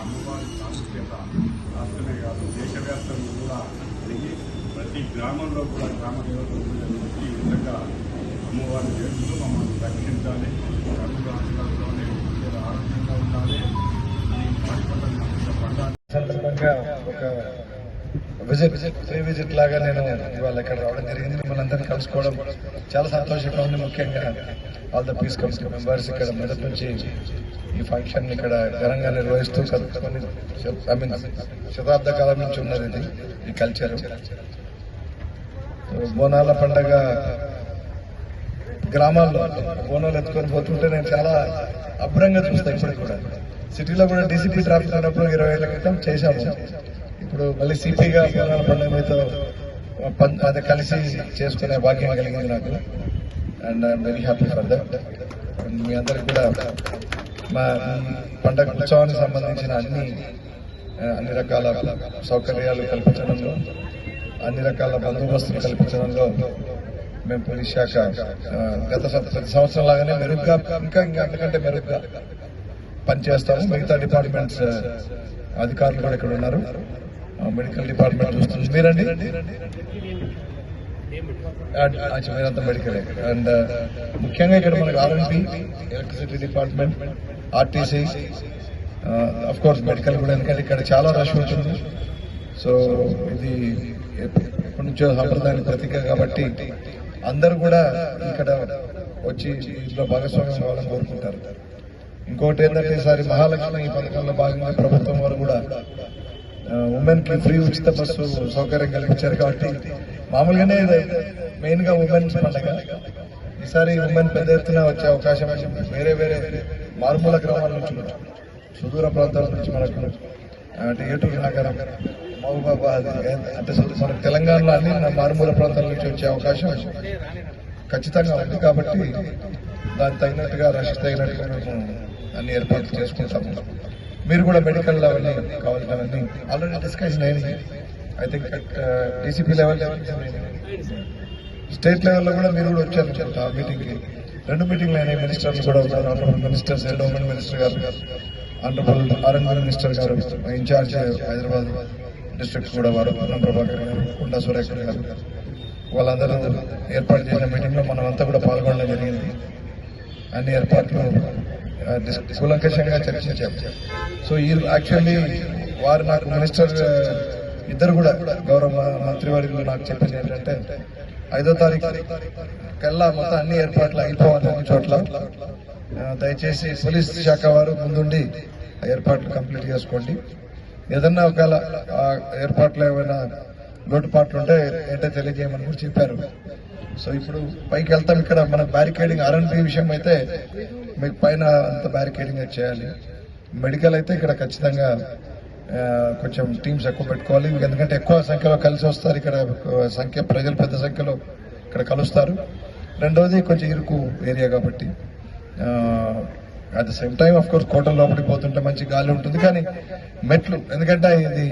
అమ్మవారి ప్రాముఖ్యత రాష్ట్రమే కాదు దేశవ్యాప్తంగా కూడా అడిగి ప్రతి గ్రామంలో కూడా గ్రామ దేవతలు ఈ విధంగా అమ్మవారిని చేస్తూ మమ్మల్ని రక్షించాలి ఆరోగ్యంగా ఉండాలి ఒక విజిట్ ఫ్రీ విజిట్ లాగా నేను ఇవాళ ఇక్కడ రావడం జరిగింది. మిమ్మల్ని అందరినీ కలుసుకోవడం చాలా సంతోషంగా ఉంది ముఖ్యంగా all the peace committee members ఇక్కడ మొదటి నుంచి ఈ ఫంక్షన్ ఇక్కడ ఘనంగా నిర్వహిస్తూ ఐ మీన్ శతాబ్ద కాలం నుంచి ఉన్నది ఇది ఈ కల్చర్ బోనాల పండగ గ్రామాల్లో బోనాలు ఎత్తుకొని పోతుంటే నేను చాలా అభ్రంగా చూస్తాను ఇప్పుడు కూడా. సిటీలో కూడా డీసీపీ ట్రాఫిక్ అయినప్పుడు ఇరవై ఏళ్ళ క్రితం చేశాము. ఇప్పుడు మళ్ళీ సిపిగా బోనాల పండుగ మీతో పం- అది కలిసి చేసుకునే భాగ్యం కలిగింది నాకు. And I'm very happy for that మీ అందరికి కూడా మా పండగ ఉత్సవానికి సంబంధించిన అన్ని అన్ని రకాల సౌకర్యాలు కల్పించడంలో అన్ని రకాల బందోబస్తులు కల్పించడంలో మేము పోలీస్ శాఖ గత ప్రతి సంవత్సరం లాగానే మెరుగ్గా ఇంకా ఇంకా అంతకంటే మెరుగ్గా పనిచేస్తాము. మిగతా డిపార్ట్మెంట్స్ అధికారులు కూడా ఇక్కడ ఉన్నారు. మెడికల్ డిపార్ట్మెంట్ చూస్తుంది. మీరండి? అండ్ మీరంతా మెడికల్ అండ్ ముఖ్యంగా ఇక్కడ మనకు RMP electricity department RTC of course medical కూడా ఎందుకంటే ఇక్కడ చాలా రష్ ఉంటుంది సో ఇది ఎప్పటి నుంచో సంప్రదాయానికి ప్రతీక కాబట్టి అందరూ కూడా ఇక్కడ వచ్చి ఇంట్లో భాగస్వామ్యం కావాలని కోరుకుంటారు. ఇంకోటి ఏంటంటే ఈసారి మహాలక్ష్మి ఈ పథకంలో భాగంగా ప్రభుత్వం వారు కూడా ఉమెన్కి ఫ్రీ ఉచిత బస్సు సౌకర్యం కల్పించారు కాబట్టి మామూలుగానే మెయిన్గా ఉమెన్స్ పండగ. ఈసారి ఉమెన్ పెద్ద ఎత్తున వచ్చే అవకాశం వేరే వేరే మారుమూల గ్రామాల నుంచి సుదూర ప్రాంతాల నుంచి మనకు అంటే ఏటూరు నగరం మహబూబాబాద్ అంటే మన తెలంగాణలో అన్ని మారుమూల ప్రాంతాల నుంచి వచ్చే అవకాశం ఖచ్చితంగా ఉంది కాబట్టి దానికి తగినట్టుగా రష్ తగినట్టుగా మేము అన్ని ఏర్పాట్లు చేసుకుంటాము. మీరు కూడా మెడికల్ అవన్నీ కావాల్సినవన్నీ ఆల్రెడీ డిస్కషన్ అయింది. I think DCP level state లెవెల్లో కూడా మీరు కూడా వచ్చారు చెప్తా ఆ మీటింగ్కి రెండు మీటింగ్లు అయినాయి. మినిస్టర్స్ కూడా ఉన్నారు ఆనరబుల్ మినిస్టర్స్ ఎండోమెంట్ మినిస్టర్ గారు ఆనరబుల్ ఆర్ఎన్ఆర్ మినిస్టర్ గారు ఇన్ఛార్జ్ హైదరాబాద్ డిస్ట్రిక్ట్ కూడా వారు ప్రభాకర్ గారు కొండా సురేఖర్ గారు వాళ్ళందరూ ఏర్పాటు చేసిన మీటింగ్లో మనం అంతా కూడా పాల్గొనడం జరిగింది. అన్ని ఏర్పాట్లు కూలంకషంగా చర్చించాం. సో ఈ యాక్చువల్లీ వారు నాకు మినిస్టర్ ఇద్దరు కూడా గౌరవ మంత్రివర్యులు నాకు చెప్పింది ఏంటంటే ఐదో తారీఖు కల్లా మొత్తం అన్ని ఏర్పాట్లు అయిపోవాలి అన్ని చోట్ల. దయచేసి పోలీస్ శాఖ వారు ముందుండి ఏర్పాట్లు కంప్లీట్ చేసుకోండి. ఏదన్నా ఒకవేళ ఏర్పాట్లు ఏమైనా లోటుపాట్లు ఉంటే ఏంటో తెలియజేయమని కూడా చెప్పారు. సో ఇప్పుడు పైకి వెళ్తాం ఇక్కడ. మన బ్యారికేడింగ్ ఆర్ఎన్పి విషయం అయితే మీకు పైన అంత బ్యారికేడింగ్ చేయాలి. మెడికల్ అయితే ఇక్కడ ఖచ్చితంగా కొంచెం టీమ్స్ ఎక్కువ పెట్టుకోవాలి. ఎందుకంటే ఎక్కువ సంఖ్యలో కలిసి వస్తారు ఇక్కడ సంఖ్య ప్రజలు పెద్ద సంఖ్యలో ఇక్కడ కలుస్తారు. రెండోది కొంచెం ఇరుకు ఏరియా కాబట్టి at the same time of course కోటల లోపలికి పోతుంటే మంచి గాలి ఉంటుంది. కానీ మెట్లు ఎందుకంటే ఇది